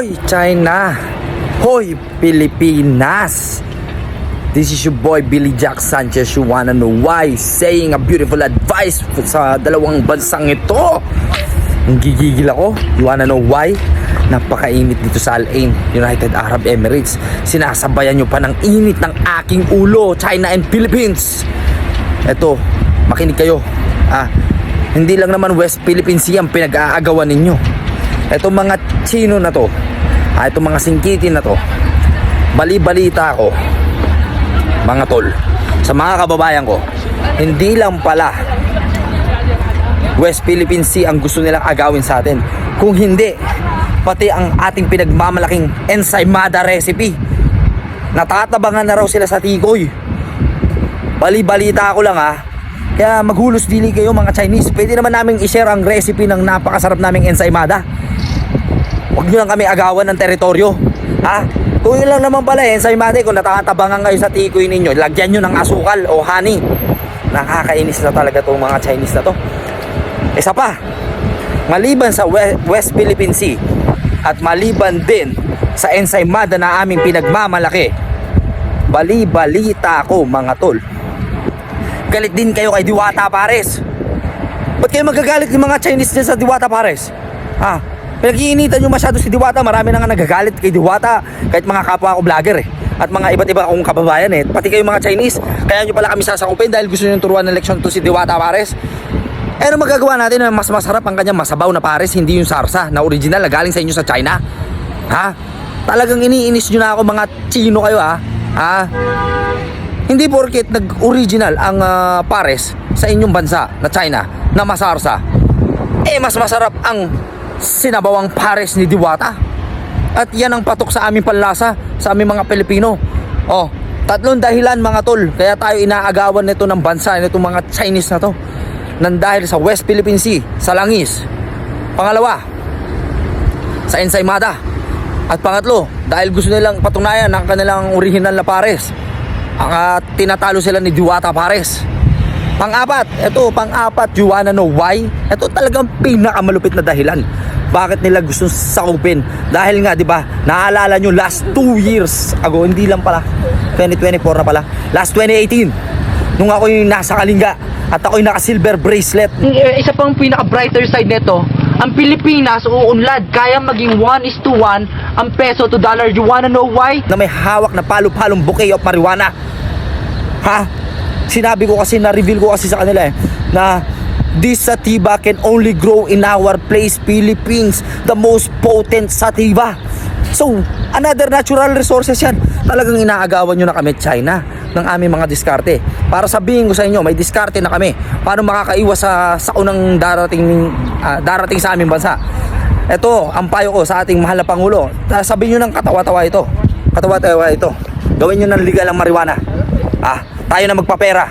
Hoy China! Hoy Pilipinas! This is your boy Billy Jack Sanchez. You wanna know why? Saying a beautiful advice sa dalawang bansang ito. Gigigil ako. You wanna know why? Napakainit dito sa Al Ain, United Arab Emirates. Sinasabayan nyo pa ng init ng aking ulo, China and Philippines. Eto, makinig kayo. Ah, hindi lang naman West Philippine Sea ang pinag-aagawan ninyo. Etong mga Chino na to, ah, itong mga singkitin na to, bali-balita ako, mga tol, sa mga kababayan ko, hindi lang pala West Philippine Sea ang gusto nilang agawin sa atin. Kung hindi, pati ang ating pinagmamalaking ensaymada recipe. Natatabangan na raw sila sa tikoy. Bali-balita ako lang ha. Kaya maghulos dili kayo mga Chinese. Pwede naman namin i-share ang recipe ng napakasarap naming ensaymada. Huwag nyo lang kami agawan ng teritoryo. Ha? Kung yun lang naman pala eh, ensaymada kung natatabangan kayo sa tikoy ninyo, lagyan nyo ng asukal o honey. Nakakainis na talaga tong mga Chinese na to. Isa pa, maliban sa We- West Philippine Sea at maliban din sa ensaymada na aming pinagmamalaki, bali-balita ko mga tol. Galit din kayo kay Diwata Pares. Ba't kayo magagalit yung mga Chinese dyan sa Diwata Pares? Ha? Pinag-iinitan nyo masyado si Diwata. Marami na nga nagagalit kay Diwata. Kahit mga kapwa ko vlogger eh. At mga iba't iba akong kababayan eh. Pati kayo mga Chinese. Kaya nyo pala kami sasakupin dahil gusto nyo turuan ng leksyon to si Diwata Pares. Eh ano magagawa natin na mas masarap ang kanyang masabaw na pares, hindi yung sarsa na original na galing sa inyo sa China? Ha? Talagang iniinis nyo na ako mga Chino kayo ha? Ha? Hindi porket nag-original ang ah, pares sa inyong bansa na China na masarsa. Eh mas masarap ang sinabawang pares ni Diwata. At yan ang patok sa aming panlasa, sa aming mga Pilipino. Oh, tatlong dahilan mga tol, kaya tayo inaagawan nito ng bansa, nitong mga Chinese na to. Nang dahil sa West Philippine Sea, sa Langis. Pangalawa, sa Ensaymada. At pangatlo, dahil gusto nilang patunayan ang kanilang original na pares. Ang ah, tinatalo sila ni Diwata Pares. Pang-apat, ito, pang-apat, you wanna know why? Ito talagang pinakamalupit na dahilan. Bakit nila gusto sakupin? Dahil nga, di ba, naalala nyo last 2 years ago, hindi lang pala, 2024 na pala, last 2018, nung ako yung nasa Kalinga, at ako yung naka-silver bracelet, Eh, isa pang pinaka-brighter side nito, ang Pilipinas uunlad, kaya maging 1 is to 1 ang peso to dollar. You wanna know why? na may hawak na palo-palong bouquet of marijuana. Ha? Sinabi ko kasi, na-reveal ko kasi sa kanila eh, na this sativa can only grow in our place, Philippines, the most potent sativa. So, another natural resources yan. Talagang inaagawan nyo na kami, China, ng aming mga diskarte. Para sabihin ko sa inyo, may diskarte na kami. Paano makakaiwas sa saunang darating, ah, darating sa aming bansa. Ito, ang payo ko sa ating mahal na Pangulo. Ta- Sabihin nyo ng katawa-tawa ito. Katawa-tawa ito. Gawin nyo ng legal ang marijuana. Ah, tayo na magpapera.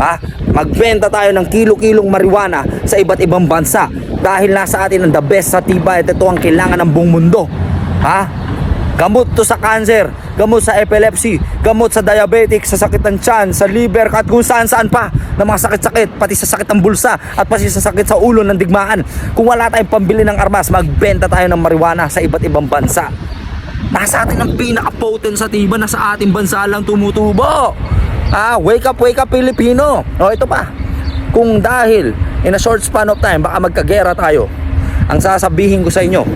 Ah, magbenta tayo ng kilo-kilong marijuana sa iba't ibang bansa. Dahil nasa atin ang the best sa tiba at ito ang kailangan ng buong mundo. Ha? Gamot to sa cancer, gamot sa epilepsy, gamot sa diabetic, sa sakit ng tiyan, sa liver, at kung saan saan pa na mga sakit-sakit, pati sa sakit ng bulsa, at pati sa sakit sa ulo ng digmaan. Kung wala tayong pambili ng armas, magbenta tayo ng marijuana sa iba't ibang bansa. Nasa atin ang pinaka-potent sa tiba na sa ating bansa lang tumutubo. Ah, wake up, wake up Pilipino. O ito pa. Kung dahil in a short span of time baka magkagera tayo. Ang sasabihin ko sa inyo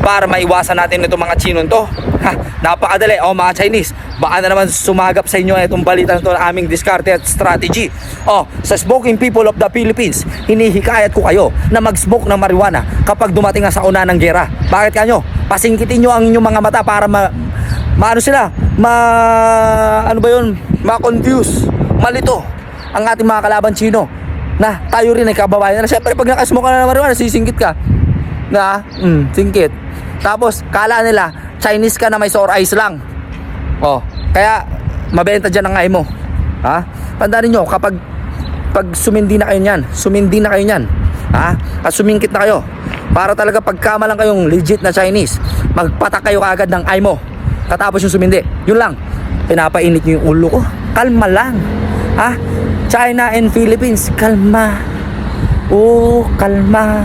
para maiwasan natin itong mga Chinon to. Ha, napakadali. O mga Chinese, baka na naman sumagap sa inyo itong balita na to ng aming diskarte at strategy. O, sa smoking people of the Philippines, hinihikayat ko kayo na mag-smoke ng marijuana kapag dumating nga sa una ng gera. Bakit kanyo? Pasingkitin nyo ang inyong mga mata para ma maano sila, ma ano ba yun, ma-confuse, malito. Ang ating mga kalaban Chino na tayo rin ay kababayan na syempre pag nakasmoke ka na ng marijuana sisingkit ka. Na mm, singkit. Tapos kala nila Chinese ka na may sore eyes lang. Oh kaya mabenta dyan ang eye mo. Ha? Tandaan niyo kapag pag sumindi na kayo niyan sumindi na kayo niyan ha? At sumingkit na kayo para talaga pagkama lang kayong legit na Chinese magpatak kayo kaagad ng eye mo. Katapos yung sumindi. Yun lang Pinapainit nyo yung ulo ko. Kalma lang. Ha? China and Philippines, kalma. Oh, kalma.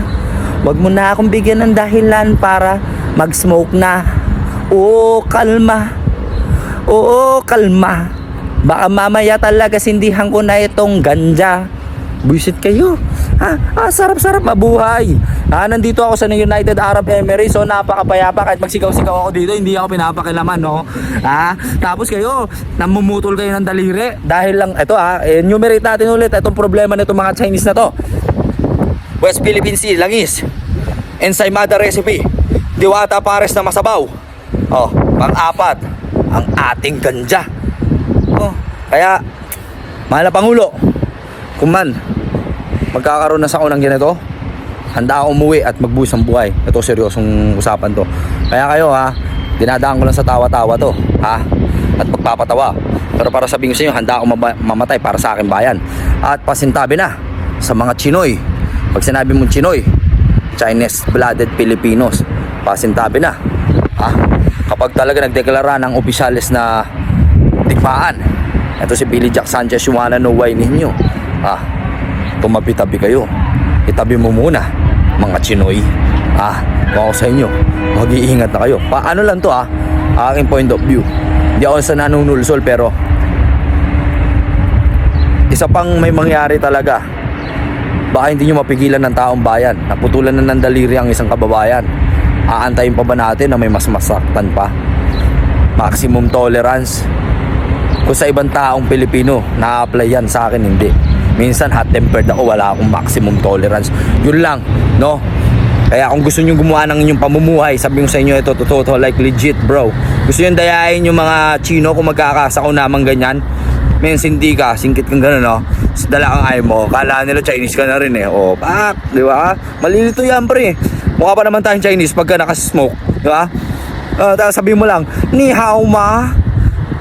Huwag mo na akong bigyan ng dahilan para mag-smoke na. Oh, kalma. Oo, oh, kalma. Baka mamaya talaga sindihan ko na itong ganja. Visit kayo. Ha? Ah, sarap-sarap mabuhay. Ah, nandito ako sa United Arab Emirates. So, napakapayapa. Kahit magsigaw-sigaw ako dito, hindi ako pinapakilaman, no? Ah, tapos kayo, namumutol kayo ng daliri. Dahil lang, ito ah, enumerate natin ulit itong problema nito mga Chinese na to. West Philippine Sea, langis. Ensaymada recipe. Diwata pares na masabaw. Oh, pang-apat. Ang ating ganja. Oh, kaya, mahal na Pangulo, kung man, magkakaroon na sa unang ganito, handa akong umuwi at magbuhis ng buhay. Ito seryosong usapan to. Kaya kayo ha, dinadaan ko lang sa tawa-tawa to. Ha? At pagpapatawa. Pero para sabihin ko sa inyo, handa akong mamatay para sa akin bayan. At pasintabi na sa mga Chinoy. Pag sinabi mong Chinoy, Chinese-blooded Filipinos, pasintabi na. Ha? Kapag talaga nagdeklara ng opisyalis na digmaan, ito si Billy Jack Sanchez yung wala no why ninyo Ah, tumabi-tabi kayo. Itabi mo muna, mga chinoy. Ah, ako sa inyo, mag-iingat na kayo. Paano lang to ah, aking point of view. Hindi ako sa nanunulsol pero isa pang may mangyari talaga. Baka hindi nyo mapigilan ng taong bayan. Naputulan na ng daliri ang isang kababayan. Aantayin pa ba natin na may mas masaktan pa? Maximum tolerance. Kung sa ibang taong Pilipino, na-apply yan sa akin hindi. Minsan hot-tempered ako, wala akong maximum tolerance. Yun lang, no? Kaya kung gusto niyo gumawa ng inyong pamumuhay, sabi ko sa inyo ito totoo to, like legit bro. Gusto niyo dayain yung mga Chino kung magkakasako naman ganyan. Men, hindi ka, singkit kang gano'n, no? Dala ang eye mo, kala nila Chinese ka na rin, eh. Oh, o, pak, di ba? Malilito yan, pre. Mukha pa naman tayong Chinese pagka nakasmoke, di ba? Uh, tapos sabi mo lang, ni hao ma,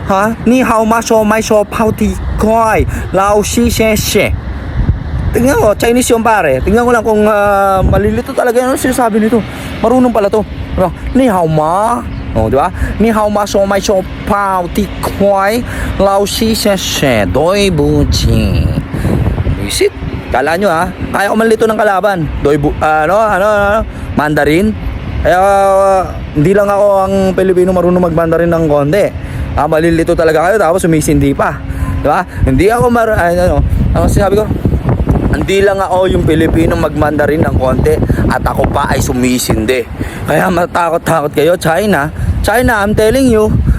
哈，你好吗？说买说跑 di koi，老师谢谢。Tingnan ko, Chinese yung pare. Tingnan ko lang kung uh, malilito talaga yung sinasabi nito. Marunong pala to. Ano? Ni hao ma? O, di ba? Ni hao ma so mai so pao ti koi lao si se se doi bu chi. Visit. Kala nyo ha? Kaya ko malilito ng kalaban. Doi bu, uh, ano, ano, ano, Mandarin. Kaya uh, hindi lang ako ang Pilipino marunong magmandarin ng konti. Ah, malilito talaga kayo tapos sumisindi pa. 'Di ba? Hindi ako mar ano, ano sinabi ko, hindi lang ako yung Pilipinong magmandarin ng konti at ako pa ay sumisindi. Kaya matakot-takot kayo, China. China, I'm telling you,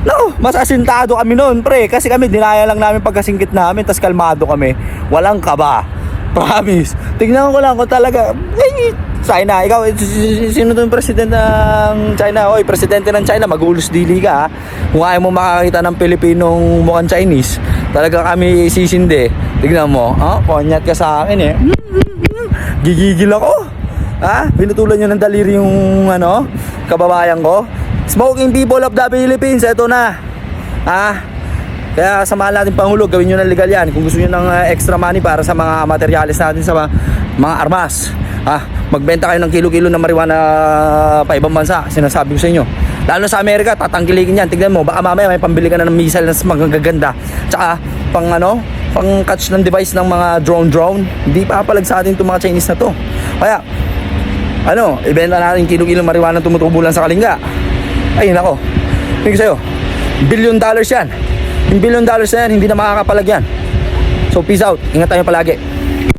No, mas asintado kami noon, pre. Kasi kami, dinaya lang namin pagkasingkit namin, tas kalmado kami. Walang kaba. Promise. Tingnan ko lang ko talaga. Ay, China, ikaw, sino tong president ng China? Oy, presidente ng China, magulos dili ka ha. Kung ayaw mo makakita ng Pilipinong mukhang Chinese, talaga kami sisindi. Tignan mo, ha? Oh, konyat ka sa akin eh. Gigigil ako. Ha? Pinutulan nyo ng daliri yung ano, kababayan ko. Smoking people of the Philippines, eto na. Ha? Kaya samahan natin Pangulo, gawin nyo ng legal yan. Kung gusto nyo ng uh, extra money para sa mga materialis natin sa mga, mga armas. Ha? Magbenta kayo ng kilo-kilo ng marijuana pa ibang bansa. Sinasabi ko sa inyo. Lalo sa Amerika, tatangkilikin yan. Tignan mo, baka mamaya may pambili ka na ng missile na magaganda. Tsaka, pang ano, pang catch ng device ng mga drone-drone. Hindi papalag sa atin itong mga Chinese na to. Kaya, ano, ibenta natin kilo-kilo marijuana tumutubo lang sa Kalinga. Ay, nako. Tingin ko sa'yo, billion dollars yan. Yung billion dollars na yan, hindi na makakapalag yan. So, peace out. Ingat tayo palagi.